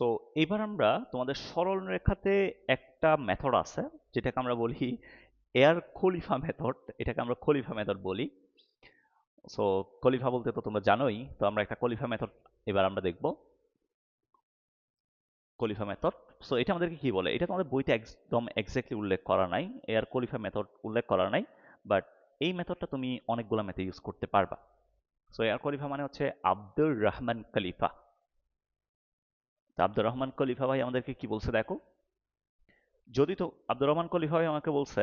So এবার আমরা তোমাদের সরল রেখাতে একটা মেথড আছে, যেটাকে আমরা বলি এয়ার খলিফা মেথড এটাকে আমরা খলিফা মেথড বলি। সো খলিফা বলতে তো তোমরা জানোই, তো আমরা একটা খলিফা মেথড এবার আমরা দেখব। খলিফা মেথড সো এটা আমাদেরকে কি বলে? এটা তোমাদের বইতে একদম এক্স্যাক্টলি উল্লেখ করা নাই এয়ার খলিফা মেথড উল্লেখ করা নাই বাট এই মেথডটা তুমি অনেকগুলো মেথড ইউজ করতে পারবা। সো এয়ার খলিফা মানে হচ্ছে আব্দুর রহমান খলিফা আব্দুর রহমান খলিফা ভাই আমাদেরকে কি বলছে দেখো? যদি তো আব্দুর রহমান খলিফা ভাই আমাকে বলছে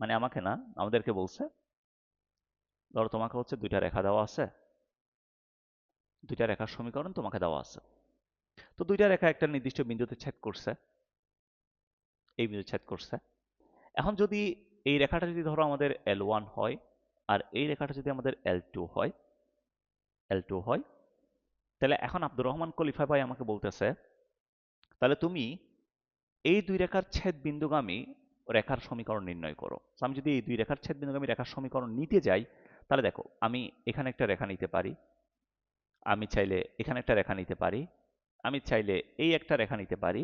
মানে আমাকে না, আমাদেরকে বলছে, ধরো তোমাকে হচ্ছে দুইটা রেখা দেওয়া আছে, দুইটা রেখার সমীকরণ তোমাকে দেওয়া আছে। তো দুইটা রেখা একটা নির্দিষ্ট বিন্দুতে ছেদ করছে, এই বিন্দু ছেদ করছে। এখন যদি এই রেখাটা যদি ধরো আমাদের এল হয়, আর এই রেখাটা যদি আমাদের এল হয় এল হয় তাহলে এখন আব্দুর রহমান কলিফা ভাই আমাকে বলতেছে, তাহলে তুমি এই দুই রেখার ছেদ বিন্দুগামী রেখার সমীকরণ নির্ণয় করো। আমি যদি এই দুই রেখার ছেদ বিন্দুগামী রেখার সমীকরণ নিতে যাই, তাহলে দেখো, আমি এখানে একটা রেখা নিতে পারি, আমি চাইলে এখানে একটা রেখা নিতে পারি, আমি চাইলে এই একটা রেখা নিতে পারি,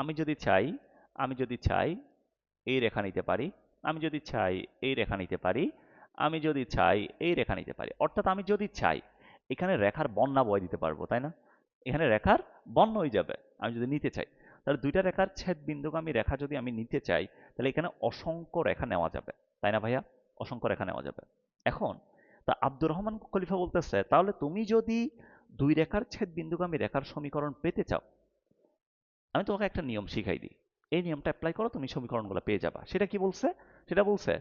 আমি যদি চাই, আমি যদি চাই এই রেখা নিতে পারি, আমি যদি চাই এই রেখা নিতে পারি, আমি যদি চাই এই রেখা নিতে পারি। অর্থাৎ আমি যদি চাই এখানে রেখার বন্যা বয় দিতে পারব, তাই না? এখানে রেখার বন্য হয়ে যাবে, আমি যদি নিতে চাই। তাহলে দুইটা রেখার ছেদ বিন্দুগামী রেখা যদি আমি নিতে চাই, তাহলে এখানে অসংখ্য রেখা নেওয়া যাবে, তাই না ভাইয়া? অসংখ্য রেখা নেওয়া যাবে। এখন, তা আব্দুর রহমান খলিফা বলতেছে, তাহলে তুমি যদি দুই রেখার ছেদ বিন্দুগামী রেখার সমীকরণ পেতে চাও, আমি তোমাকে একটা নিয়ম শিখাই দিই। এই নিয়মটা অ্যাপ্লাই করো, তুমি সমীকরণগুলো পেয়ে যাবা। সেটা কি বলছে? সেটা বলছে,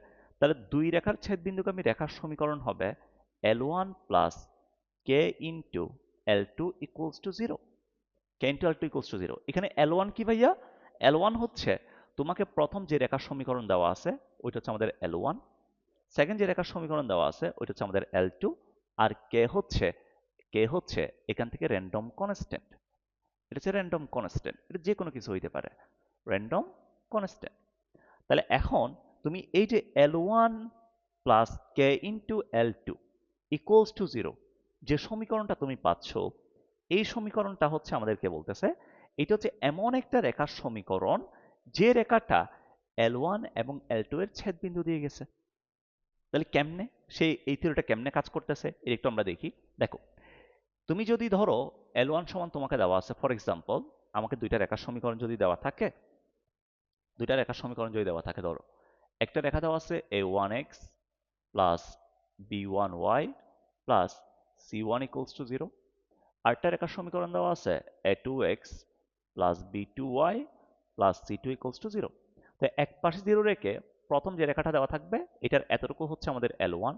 তাহলে দুই রেখার ছেদ বিন্দুগামী রেখার সমীকরণ হবে L one plus K into L two equals to zero K into L two equals to zero এখানে এল ওয়ান কি ভাইয়া? এল ওয়ান হচ্ছে তোমাকে প্রথম যে রেখার সমীকরণ দেওয়া আছে, ওইটা হচ্ছে আমাদের এল ওয়ান সেকেন্ড যে রেখার সমীকরণ দেওয়া আছে, ওইটা হচ্ছে আমাদের এল টু আর কে হচ্ছে কে হচ্ছে এখান থেকে র্যান্ডম কনস্ট্যান্ট এটা হচ্ছে র্যান্ডম কনস্ট্যান্ট এটা যে কোনো কিছু হইতে পারে। র্যান্ডম কনস্ট্যান্ট তাহলে এখন তুমি এই যে L one plus K into L two equals to zero যে সমীকরণটা তুমি পাচ্ছ, এই সমীকরণটা হচ্ছে আমাদেরকে বলতেছে, এটা হচ্ছে এমন একটা রেখার সমীকরণ, যে রেখাটা এল ওয়ান এবং এল টু এর ছেদ বিন্দু দিয়ে গেছে। তাহলে কেমনে? সেই এই থিওরিটা কেমনে কাজ করতেছে? এর একটু আমরা দেখি। দেখো, তুমি যদি ধরো এল ওয়ান সমান তোমাকে দেওয়া আছে ফর এক্সাম্পল আমাকে দুইটা রেখার সমীকরণ যদি দেওয়া থাকে, দুইটা রেখার সমীকরণ যদি দেওয়া থাকে, ধরো, একটা রেখা দেওয়া আছে A one X plus B one Y plus C one equals to zero আরেকটা রেখার সমীকরণ দেওয়া আছে A two X plus B two Y plus C two equals to zero তো এক পাশে জিরো রেখে প্রথম যে রেখাটা দেওয়া থাকবে, এটার এতটুকু হচ্ছে আমাদের এল ওয়ান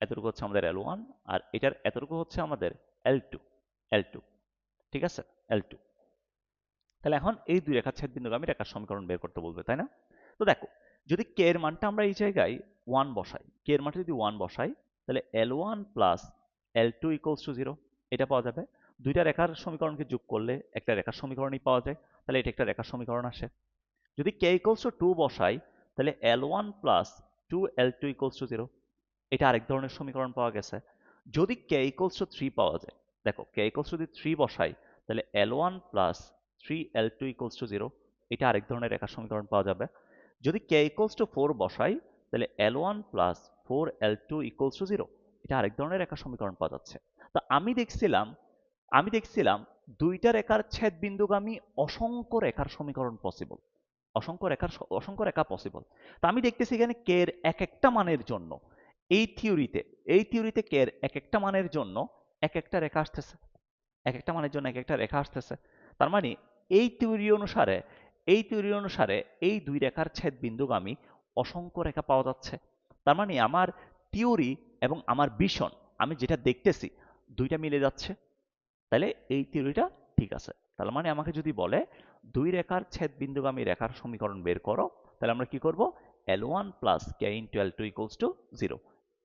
এতটুকু হচ্ছে আমাদের এল ওয়ান আর এটার এতটুকু হচ্ছে আমাদের এল টু এল টু ঠিক আছে? এল টু তাহলে এখন এই দুই রেখার ছেদ বিন্দুকে আমি রেখার সমীকরণ বের করতে বলবে, তাই না? তো দেখো, যদি কে এর মানটা আমরা এই জায়গায় ওয়ান বসাই কে এর মানটা যদি ওয়ান বসাই, তাহলে L one plus L two equals to zero এটা পাওয়া যাবে। দুইটা রেখার সমীকরণকে যোগ করলে একটা রেখার সমীকরণই পাওয়া যায়, তাহলে এটা একটা রেখার সমীকরণ আসে। যদি কে ইকুয়ালস টু টু বসাই, তাহলে L one plus two L two equals to zero এটা আরেক ধরনের সমীকরণ পাওয়া গেছে। যদি কে ইকুয়ালস টু থ্রি পাওয়া যায়, দেখো কে ইকুয়ালস যদি থ্রি বসাই, তাহলে L one plus three L two equals to zero এটা আরেক ধরনের রেখার সমীকরণ পাওয়া যাবে। যদি কে ইকুয়ালস টু ফোর বসাই, তাহলে L one plus four L two equals to zero এটা আরেক ধরনের রেখার সমীকরণ পাওয়া যাচ্ছে। তো আমি দেখছিলাম আমি দেখছিলাম দুইটা রেখার ছেদ বিন্দুগামী অসংখ্য রেখার সমীকরণ পসিবল অসংখ্য রেখার অসংখ্য রেখা পসিবল তা আমি দেখতেছি এখানে কে এর এক একটা মানের জন্য, এই থিওরিতে এই থিওরিতে কে এর এক একটা মানের জন্য এক একটা রেখা আসতেছে। এক একটা মানের জন্য এক একটা রেখা আসতেছে। তার মানে এই থিওরি অনুসারে, এই থিওরি অনুসারে এই দুই রেখার ছেদ বিন্দুগামী অসংখ্য রেখা পাওয়া যাচ্ছে। তার মানে আমার থিওরি এবং আমার বিশন আমি যেটা দেখতেছি, দুইটা মিলে যাচ্ছে, তাহলে এই থিওরিটা ঠিক আছে। তার মানে আমাকে যদি বলে, দুই রেখার ছেদ বিন্দুগামী রেখার সমীকরণ বের করো, তাহলে আমরা কি করব? L one plus K into L two equals to zero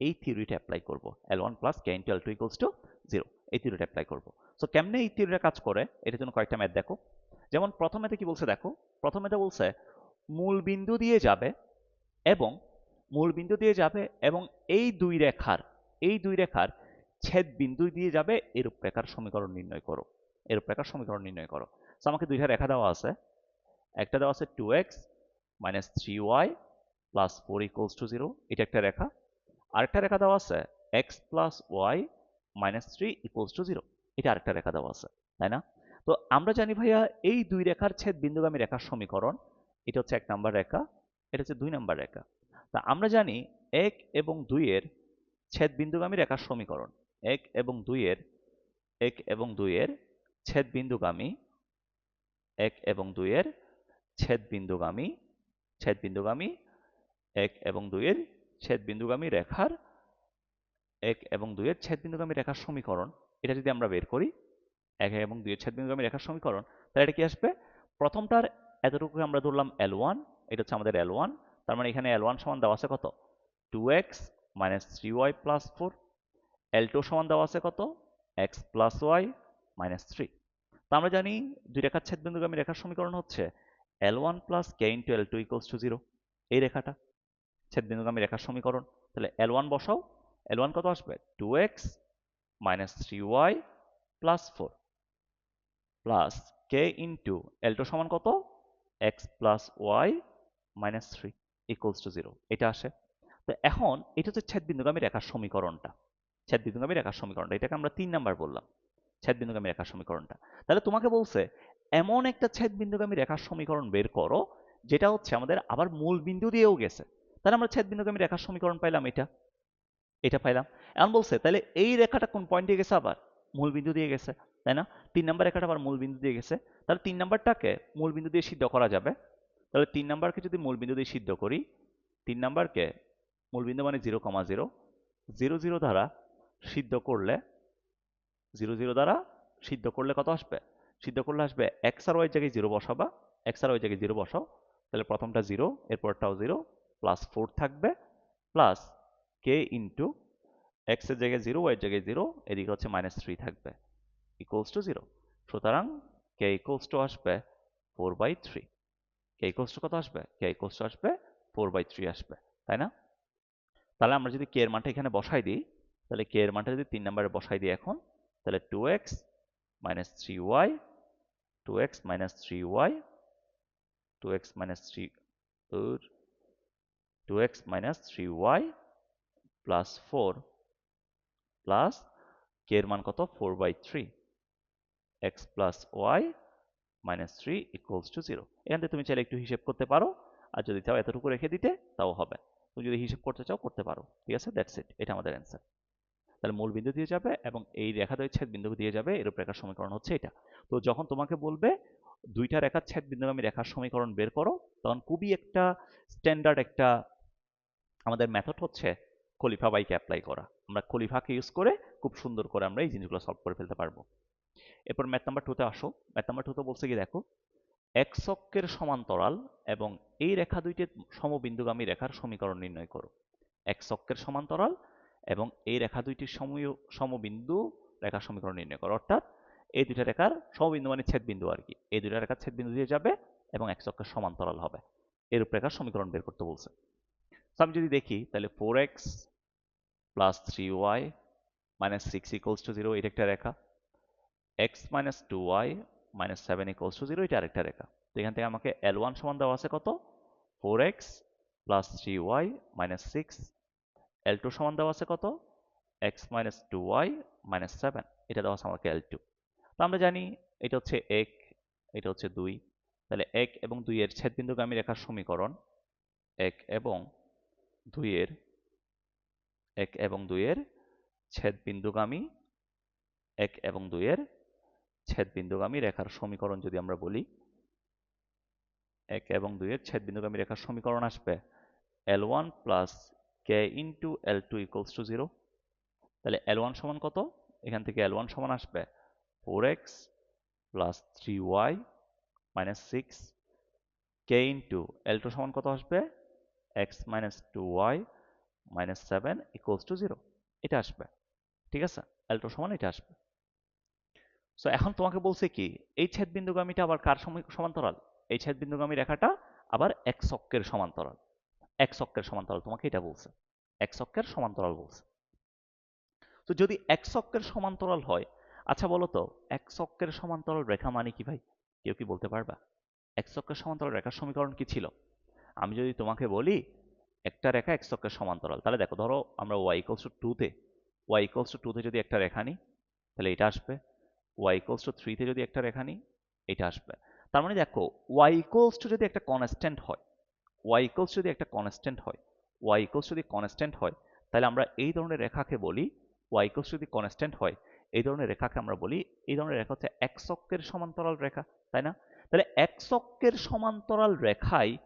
এই থিওরিটা অ্যাপ্লাই করব। L one plus K into L two equals to zero এই থিওরিটা অ্যাপ্লাই করব। সো কেমনে এই থিওরিটা কাজ করে? এটার জন্য কয়েকটা ম্যাথ দেখো। যেমন প্রথমেতে কি বলছে দেখো? প্রথমেতে বলছে মূল বিন্দু দিয়ে যাবে এবং মূল বিন্দু দিয়ে যাবে এবং এই দুই রেখার, এই দুই রেখার ছেদ বিন্দু দিয়ে যাবে, এরূপ রেখার সমীকরণ নির্ণয় করো, এরূপ রেখার সমীকরণ নির্ণয় করো। তো আমাকে দুইটা রেখা দেওয়া আছে। একটা দেওয়া আছে two X minus three Y plus four equals to zero এটা একটা রেখা। আরেকটা রেখা দেওয়া আছে X plus Y minus three equals to zero এটা আরেকটা রেখা দেওয়া আছে, তাই না? তো আমরা জানি ভাইয়া এই দুই রেখার ছেদ বিন্দুগামী রেখার সমীকরণ, এটা হচ্ছে এক নাম্বার রেখা, এটা হচ্ছে দুই নাম্বার রেখা। তা আমরা জানি এক এবং দুইয়ের ছেদ বিন্দুগামী রেখার সমীকরণ। এক এবং দুইয়ের, এক এবং দুইয়ের ছেদ বিন্দুগামী এক এবং দুইয়ের ছেদ বিন্দুগামী ছেদ বিন্দুগামী এক এবং দুইয়ের ছেদ বিন্দুগামী রেখার, এক এবং দুইয়ের ছেদ বিন্দুগামী রেখার সমীকরণ। এটা যদি আমরা বের করি, এক এবং দুইয়ের ছেদ বিন্দুগামী রেখার সমীকরণ, তাহলে এটা কি আসবে? প্রথমটার এতটুকু আমরা ধরলাম এল ওয়ান এটা হচ্ছে আমাদের এল ওয়ান তার মানে এখানে এল ওয়ান সমান দেওয়া আছে কত? Two X minus three Y plus four L two সমান দেওয়া আছে কত? X plus Y minus three তা আমরা জানি দুই রেখার ছেদ বিন্দুগামী রেখার সমীকরণ হচ্ছে L one plus K into L two equals to zero এই রেখাটা ছেদ বিন্দুগামী রেখার সমীকরণ। তাহলে এল ওয়ান বসাও এল ওয়ান কত আসবে? Two X minus three Y plus four plus K into L two সমান কত? X plus Y minus three equals to zero এটা আসে। তো এখন এটা হচ্ছে ছেদ বিন্দুগামী রেখার সমীকরণটা। ছেদ বিন্দুগামী রেখার সমীকরণটা। এটাকে আমরা তিন নাম্বার বললাম। ছেদ বিন্দুগামী রেখার সমীকরণটা। তাহলে তোমাকে বলছে, এমন একটা ছেদ বিন্দুগামী রেখার সমীকরণ বের করো, যেটা হচ্ছে আমাদের আবার মূল বিন্দু দিয়েও গেছে। তাহলে আমরা ছেদ বিন্দুগামী রেখার সমীকরণ পাইলাম এটা। এটা পাইলাম। এখন বলছে, তাহলে এই রেখাটা কোন পয়েন্টে গেছে আবার? মূল বিন্দু দিয়ে গেছে। তাই না? তিন নাম্বার রেখাটা আবার মূল বিন্দু দিয়ে গেছে। তাহলে তিন নাম্বারটাকে মূল বিন্দু দিয়ে সিদ্ধ করা যাবে। তাহলে তিন নাম্বারকে যদি মূল বিন্দু দিয়ে সিদ্ধ করি, তিন নাম্বারকে মূল বিন্দু মানে zero comma zero zero zero দ্বারা সিদ্ধ করলে, জিরো জিরো দ্বারা সিদ্ধ করলে কত আসবে? সিদ্ধ করলে আসবে এক্স আর ওয়াই জায়গায় জিরো বসাবা, এক্স আর ওয়াই জায়গায় জিরো বসাও, তাহলে প্রথমটা জিরো, এরপরটাও জিরো প্লাস ফোর থাকবে প্লাস কে ইন্টু এক্সের জায়গায় জিরো ওয়াই এর জায়গায় জিরো, এদিকে হচ্ছে মাইনাস থ্রি থাকবে ইকুয়ালস টু জিরো সুতরাং কে ইকুয়ালস টু আসবে four by three K equals to কত আসবে? কে ইকুয়ালস টু আসবে ফোর বাই থ্রি আসবে, তাই না? তাহলে আমরা যদি কে এর মানটা এখানে বসাই দিই, তাহলে কে এর মানটা যদি তিন নম্বরে বসাই দিই এখন, তাহলে two X minus three Y two X minus three Y two X minus three two X minus three Y plus four plus K এর মান কত? Four by three X plus Y minus three equals to zero. এখান তুমি চাইলে একটু হিসেব করতে পারো, আর যদি চাও এতটুকু রেখে দিতে, তাও হবে। তুমি যদি হিসেব করতে চাও, করতে পারো। ঠিক আছে? দ্যাটস ইট এটা আমাদের অ্যান্সার তাহলে মূল বিন্দু দিয়ে যাবে এবং এই রেখাদ্বয় ছেদ বিন্দু দিয়ে যাবে। এরূপ রেখার সমীকরণ হচ্ছে এটা। তো যখন তোমাকে বলবে, দুইটা রেখার ছেদ বিন্দুগামী রেখার সমীকরণ বের করো, তখন খুবই একটা স্ট্যান্ডার্ড একটা আমাদের মেথড হচ্ছে খলিফা বাইকে অ্যাপ্লাই করা। আমরা খলিফাকে ইউজ করে খুব সুন্দর করে আমরা এই জিনিসগুলো সলভ করে ফেলতে পারব। এরপর ম্যাথ নাম্বার টুতে আসো। ম্যাথ নাম্বার টুতে বলছে কি, দেখো, এক অক্ষের সমান্তরাল এবং এই রেখা দুইটির সমবিন্দুগামী রেখার সমীকরণ নির্ণয় করো। এক অক্ষের সমান্তরাল এবং এই রেখা দুইটির সমবিন্দু রেখার সমীকরণ নির্ণয় করো। অর্থাৎ এই দুইটা রেখার সমবিন্দু মানে ছেদ বিন্দু আর কি। এই দুইটা রেখার ছেদ বিন্দু দিয়ে যাবে এবং এক অক্ষের সমান্তরাল হবে। এরূপ রেখার সমীকরণ বের করতে বলছে। আমি যদি দেখি, তাহলে four X plus three Y minus six equals to zero এটা একটা রেখা। X minus two Y minus seven equals to zero এটা আরেকটা রেখা। তো এখান থেকে আমাকে এল ওয়ান সমান দেওয়া আছে কত? Four X plus three Y minus six L two সমান দেওয়া আছে কত? X minus two Y minus seven এটা দেওয়া আছে আমাকে এল টু তো আমরা জানি এটা হচ্ছে এক, এটা হচ্ছে দুই। তাহলে এক এবং দুইয়ের ছেদবিন্দুগামী রেখার সমীকরণ এক এবং দুইয়ের, এক এবং দুইয়ের ছেদবিন্দুগামী এক এবং দুইয়ের ছেদবিন্দুগামী রেখার সমীকরণ যদি আমরা বলি, এক এবং দুইয়ের ছেদবিন্দুগামী রেখার সমীকরণ আসবে L one plus K into L two equals to zero তাহলে এল ওয়ান সমান কত? এখান থেকে এল ওয়ান সমান আসবে four X plus three Y minus six K into L two সমান কত আসবে? X minus two Y minus seven equals to zero এটা আসবে। ঠিক আছে? এল টু সমান এটা আসবে। সো এখন তোমাকে বলছে কি এই ছেদবিন্দুগামীটা আবার কার সমান্তরাল? এই ছেদবিন্দুগামী রেখাটা আবার এক চক্রের সমান্তরাল। এক চক্রের সমান্তরাল, তোমাকে এটা বলছে। এক চক্রের সমান্তরাল বলছে। তো যদি এক চক্রের সমান্তরাল হয় আচ্ছা বলো তো, এক চক্রের সমান্তরাল রেখা মানে কি ভাই? কেউ কি বলতে পারবা? এক চক্রের সমান্তরাল রেখার সমীকরণ কি ছিল? আমি যদি তোমাকে বলি, একটা রেখা এক চক্রের সমান্তরাল, তাহলে দেখো ধরো আমরা ওয়াই ইকলস টু টুতে ওয়াই ইকলস টু টুতে যদি একটা রেখা নিই, তাহলে এটা আসবে। ওয়াই ইকলস টু থ্রিতে যদি একটা রেখা নিই, এটা আসবে। তার মানে দেখো ওয়াই ইকলস টু যদি একটা কনস্ট্যান্ট হয় ওয়াই ইকলস যদি একটা কনস্ট্যান্ট হয় ওয়াই ইকলস যদি কনস্ট্যান্ট হয়, তাহলে আমরা এই ধরনের রেখাকে বলি ওয়াই ইকলস যদি কনস্ট্যান্ট হয়, এই ধরনের রেখাকে আমরা বলি, এই ধরনের রেখা হচ্ছে এক চক্রের সমান্তরাল রেখা, তাই না? তাহলে এক চক্রের সমান্তরাল রেখায়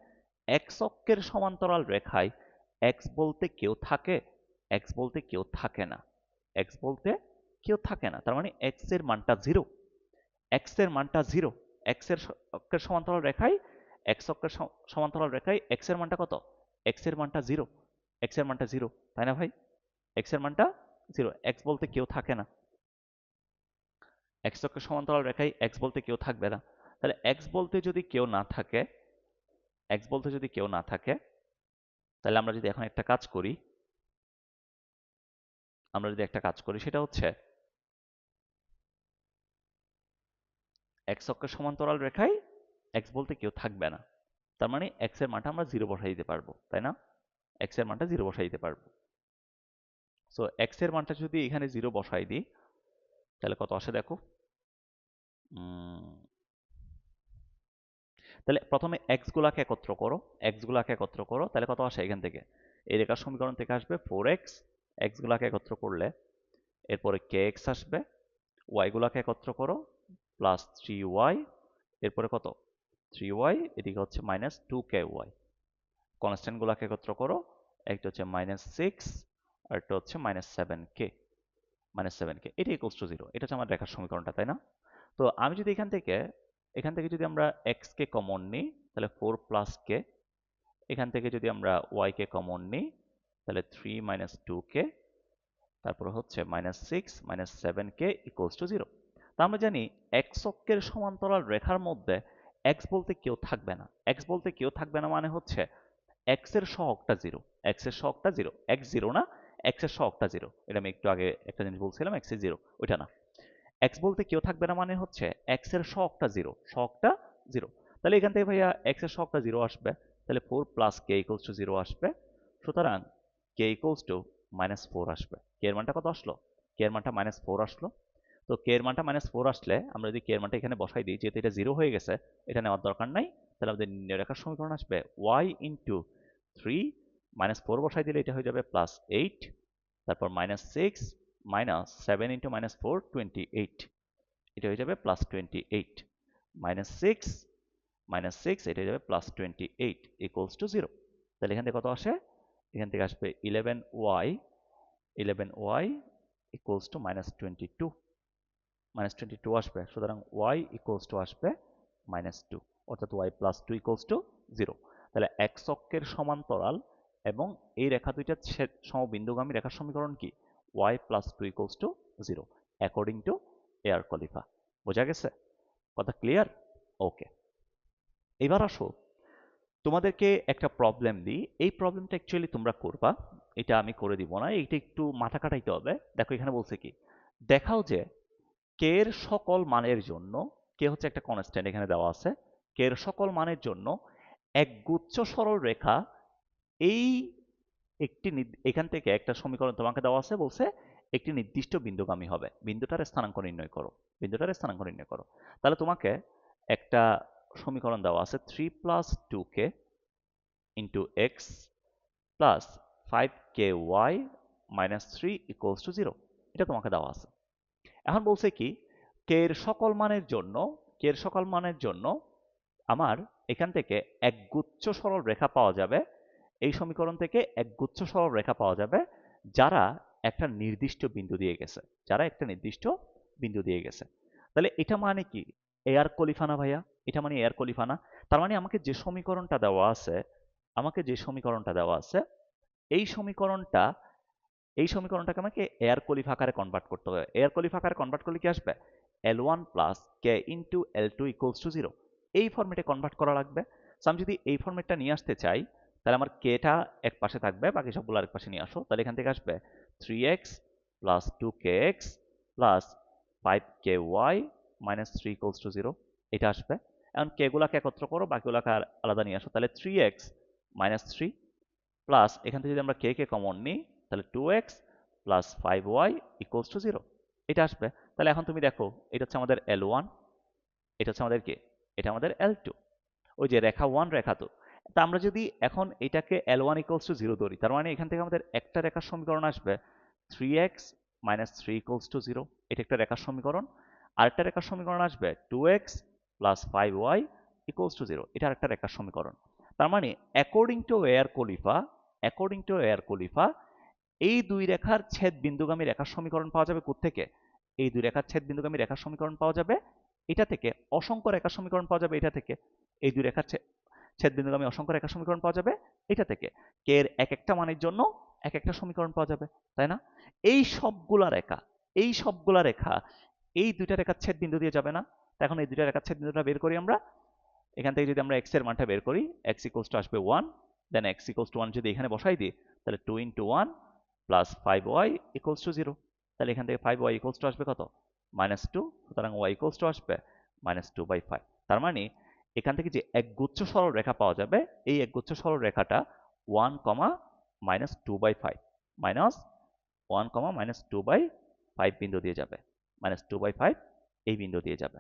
এক চক্রের সমান্তরাল রেখায় এক্স বলতে কেউ থাকে এক্স বলতে কেউ থাকে না। এক্স বলতে কেউ থাকে না। তার মানে এক্সের মানটা জিরো এক্সের মানটা জিরো এক্সের চক্রের সমান্তরাল রেখায় এক চক্রের সমান্তরাল রেখায় এক্সের মানটা কত? এক্সের মানটা জিরো এক্সের মানটা জিরো তাই না ভাই? এক্সের মানটা জিরো এক্স বলতে কেউ থাকে না। এক্স চক্রের সমান্তরাল রেখায় এক্স বলতে কেউ থাকবে না। তাহলে এক্স বলতে যদি কেউ না থাকে এক্স বলতে যদি কেউ না থাকে, তাহলে আমরা যদি এখন একটা কাজ করি, আমরা যদি একটা কাজ করি, সেটা হচ্ছে এক্স অক্ষের সমান্তরাল রেখায় এক্স বলতে কেউ থাকবে না। তার মানে এক্সের মানটা আমরা জিরো বসাই দিতে পারব, তাই না? এক্সের মানটা জিরো বসাই দিতে পারব। সো এক্সের মানটা যদি এখানে জিরো বসাই দিই, তাহলে কত আসে দেখো? তাহলে প্রথমে এক্স গুলাকে একত্র করো এক্স গুলাকে একত্র করো, তাহলে কত আসে এখান থেকে? এই রেখার সমীকরণ থেকে আসবে ফোর এক্স এক্স গুলাকে একত্র করলে এরপরে কে এক্স আসবে ওয়াই গুলাকে একত্র করো প্লাস থ্রি ওয়াই এরপরে কত? থ্রি ওয়াই এদিকে হচ্ছে মাইনাস টু কে ওয়াই কনস্ট্যান্টগুলোকে একত্র করো, একটা হচ্ছে মাইনাস সিক্স আর একটা হচ্ছে minus seven K minus seven K এটা ইকুয়ালস টু জিরো এটা হচ্ছে আমার রেখার সমীকরণটা, তাই না? তো আমি যদি এখান থেকে এখান থেকে যদি আমরা এক্স কে কমন নিই, তাহলে ফোর প্লাস কে এখান থেকে যদি আমরা ওয়াই কে কমন নিই, তাহলে থ্রি মাইনাস টু কে তারপর হচ্ছে minus six minus seven K equals to zero তা আমরা জানি এক্স অক্ষের সমান্তরাল রেখার মধ্যে এক্স বলতে কেউ থাকবে না। এক্স বলতে কেউ থাকবে না মানে হচ্ছে এক্সের সহগটা জিরো এক্সের সহগটা জিরো এক্স জিরো না এক্সের সহগটা জিরো এটা আমি একটু আগে একটা জিনিস বলছিলাম এক্সের জিরো ওইটা না। এক্স বলতে কেউ থাকবে না মানে হচ্ছে এক্সের সহগটা জিরো সহগটা জিরো তাহলে এখান থেকে ভাইয়া এক্সের সহগটা জিরো আসবে। তাহলে four plus K equals to zero আসবে। সুতরাং K equals to minus four আসবে। কে এর মানটা কত আসলো? কে এর মানটা মাইনাস ফোর আসলো। তো কে এর মানটা মাইনাস ফোর আসলে আমরা যদি কে এর মানটা এখানে বসাই দিই, যেহেতু এটা জিরো হয়ে গেছে, এটা নেওয়ার দরকার নাই, তাহলে আমাদের নির্ণয় রেখার সমীকরণ আসবে Y into three minus four বসাই দিলে এটা হয়ে যাবে প্লাস এইট তারপর minus six minus seven into minus four twenty eight এটা হয়ে যাবে plus twenty eight minus six minus six এটা হয়ে যাবে plus twenty eight equals to zero তাহলে এখান থেকে কত আসে? এখান থেকে আসবে eleven Y eleven Y equals to minus twenty two minus twenty two আসবে সুতরাং ওয়াই ইকুয়ালস টু আসবে মাইনাস টু অর্থাৎ Y plus two equals to zero তাহলে এক চক্রের সমান্তরাল এবং এই রেখা দুইটা সমবিন্দুগামী রেখার সমীকরণ কি? Y plus two equals to zero according to air কলিফা বোঝা গেছে? কথা ক্লিয়ার ওকে এবার আসো। তোমাদেরকে একটা প্রবলেম দিই। এই প্রবলেমটা অ্যাকচুয়ালি তোমরা করবা। এটা আমি করে দিব না। এইটা একটু মাথা কাটাইতে হবে। দেখো, এখানে বলছে কি? দেখাও যে কে এর সকল মানের জন্য, কে হচ্ছে একটা কনস্ট্যান্ট এখানে দেওয়া আছে কে এর সকল মানের জন্য এক গুচ্ছ সরল রেখা এই একটি এখান থেকে একটা সমীকরণ তোমাকে দেওয়া আছে, বলছে একটি নির্দিষ্ট বিন্দুগামী হবে। বিন্দুটার স্থানাঙ্ক নির্ণয় করো। বিন্দুটার স্থানাঙ্ক নির্ণয় করো। তাহলে তোমাকে একটা সমীকরণ দেওয়া আছে three plus two K into X plus five K Y minus three equals to zero এটা তোমাকে দেওয়া আছে। এখন বলছে কি কে সকল মানের জন্য কে সকল মানের জন্য আমার এখান থেকে এক গুচ্ছ সরল রেখা পাওয়া যাবে, এই সমীকরণ থেকে এক গুচ্ছ সরল রেখা পাওয়া যাবে, যারা একটা নির্দিষ্ট বিন্দু দিয়ে গেছে, যারা একটা নির্দিষ্ট বিন্দু দিয়ে গেছে। তাহলে এটা মানে কি? এয়ার কলিফানা ভাইয়া, এটা মানে এয়ার কলিফানা। তার মানে আমাকে যে সমীকরণটা দেওয়া আছে, আমাকে যে সমীকরণটা দেওয়া আছে, এই সমীকরণটা এই সমীকরণটাকে আমাকে এয়ার কলিফ আকারে কনভার্ট করতে হবে। এয়ার কলিফ আকারে কনভার্ট করলে কি আসবে? L one plus K into L two equals to zero এই ফর্মেটে কনভার্ট করা লাগবে। সো আমি যদি এই ফর্মেটটা নিয়ে আসতে চাই, তাহলে আমার কেটা এক পাশে থাকবে, বাকি সবগুলো আরেক পাশে নিয়ে আসো। তাহলে এখান থেকে আসবে three X plus two K X plus five K Y minus three equals to zero এটা আসবে। এখন কে গুলাকে একত্র করো, বাকিগুলাকে আলাদা নিয়ে আসো। তাহলে three x minus three plus এখান থেকে যদি আমরা কে কে কমন নিই তাহলে two x plus five y equals to zero এটা আসবে। তাহলে এখন তুমি দেখো, এটা হচ্ছে আমাদের এল ওয়ান এটা হচ্ছে আমাদের কে? এটা আমাদের এল টু ওই যে রেখা ওয়ান রেখা তো তা আমরা যদি এখন এটাকে L one equals to zero ধরি, তার মানে এখান থেকে আমাদের একটা রেখার সমীকরণ আসবে। Three x minus three equals to zero এটা একটা রেখার সমীকরণ। আরেকটা রেখার সমীকরণ আসবে। Two x plus five y equals to zero এটা আরেকটা রেখার সমীকরণ। তার মানে অ্যাকর্ডিং টু এয়ার কলিফা অ্যাকর্ডিং টু এয়ার কলিফা এই দুই রেখার ছেদ বিন্দুগামী রেখার সমীকরণ পাওয়া যাবে থেকে এই দুই রেখার ছেদ বিন্দুগামী রেখার সমীকরণ পাওয়া যাবে এটা থেকে। অসংখ্য রেখার সমীকরণ পাওয়া যাবে এটা থেকে। এই দুই রেখার ছেদ বিন্দুগামী অসংখ্য রেখার সমীকরণ পাওয়া যাবে এটা থেকে। কে এর এক একটা মানের জন্য এক একটা সমীকরণ পাওয়া যাবে, তাই না? এই সবগুলা রেখা, এই সবগুলা রেখা এই দুইটা রেখার ছেদ বিন্দু দিয়ে যাবে না। এখন এই দুইটা রেখার ছেদ বিন্দুটা বের করি আমরা। এখান থেকে যদি আমরা এক্সের মানটা বের করি এক্স ইকোয়ালস টু আসবে one then x equals to one যদি এখানে বসাই দিই, তাহলে two into one plus five y equals to zero তাহলে এখান থেকে ফাইভ ওয়াই ইকোয়ালস টু আসবে কত? মাইনাস টু সুতরাং ওয়াই ইকোয়ালস টু আসবে মাইনাস টু বাই ফাইভ তার মানে এখান থেকে যে একগুচ্ছ সরল রেখা পাওয়া যাবে, এই একগুচ্ছ সরল রেখাটা one comma minus two by five minus one comma minus two by five বিন্দু দিয়ে যাবে। মাইনাস টু বাই ফাইভ এই বিন্দু দিয়ে যাবে।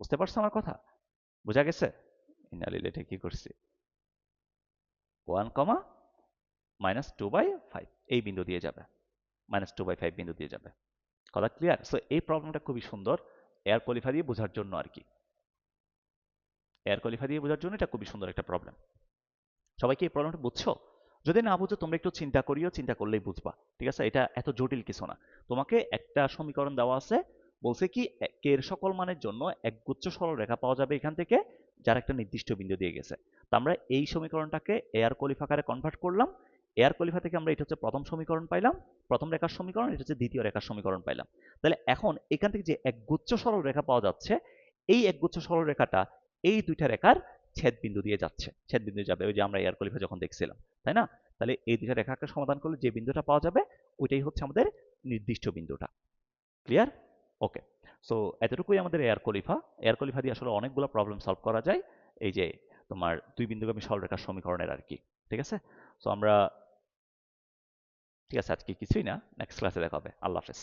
বুঝতে পারছ আমার কথা? বোঝা গেছে? ইনালিল এটা কি করছি? One comma minus two by five, এই বিন্দু দিয়ে যাবে। মাইনাস টু বাই ফাইভ বিন্দু দিয়ে যাবে। কথা ক্লিয়ার সো এই প্রবলেমটা খুবই সুন্দর। এয়ার কোয়ালিফাই দিয়ে বোঝার জন্য আর কি। এয়ার কোয়ালিফাই দিয়ে বোঝার জন্য এটা খুবই সুন্দর একটা প্রবলেম সবাই কি এই প্রবলেমটা বুঝছ? যদি না বুঝো, তোমরা একটু চিন্তা করিও, চিন্তা করলেই বুঝবা। ঠিক আছে? এটা এত জটিল কিছু না। তোমাকে একটা সমীকরণ দেওয়া আছে। বলছে কি এর সকল মানের জন্য একগুচ্ছ সরল রেখা পাওয়া যাবে এখান থেকে, যার একটা নির্দিষ্ট বিন্দু দিয়ে গেছে। তো আমরা এই সমীকরণটাকে এয়ার কোয়ালিফাকারে কনভার্ট করলাম। এয়ার কোয়ালিফা থেকে আমরা এটা হচ্ছে প্রথম সমীকরণ পাইলাম, প্রথম রেখার সমীকরণ, এটা হচ্ছে দ্বিতীয় রেখার সমীকরণ পাইলাম। তাহলে এখন এখান থেকে যে একগুচ্ছ সরল রেখা পাওয়া যাচ্ছে, এই একগুচ্ছ সরল রেখাটা এই দুইটা রেখার ছেদ বিন্দু দিয়ে যাচ্ছে ছেদ বিন্দু যাবে, ওই যে আমরা এয়ার কোয়ালিফা যখন দেখছিলাম, তাই না? তাহলে এই দুইটা রেখাকে সমাধান করলে যে বিন্দুটা পাওয়া যাবে, ওইটাই হচ্ছে আমাদের নির্দিষ্ট বিন্দুটা। ক্লিয়ার ওকে সো এতটুকুই আমাদের এয়ার কোয়ালিফা। এয়ার কোয়ালিফা দিয়ে আসলে অনেকগুলো প্রবলেম সলভ করা যায়, এই যে তোমার দুই বিন্দুগামী সরলরেখার সমীকরণের আর কি, ঠিক আছে? সো আমরা ঠিক আছে আজকে কিছুই না নেক্সট ক্লাসে দেখা হবে। আল্লাহ হাফেজ।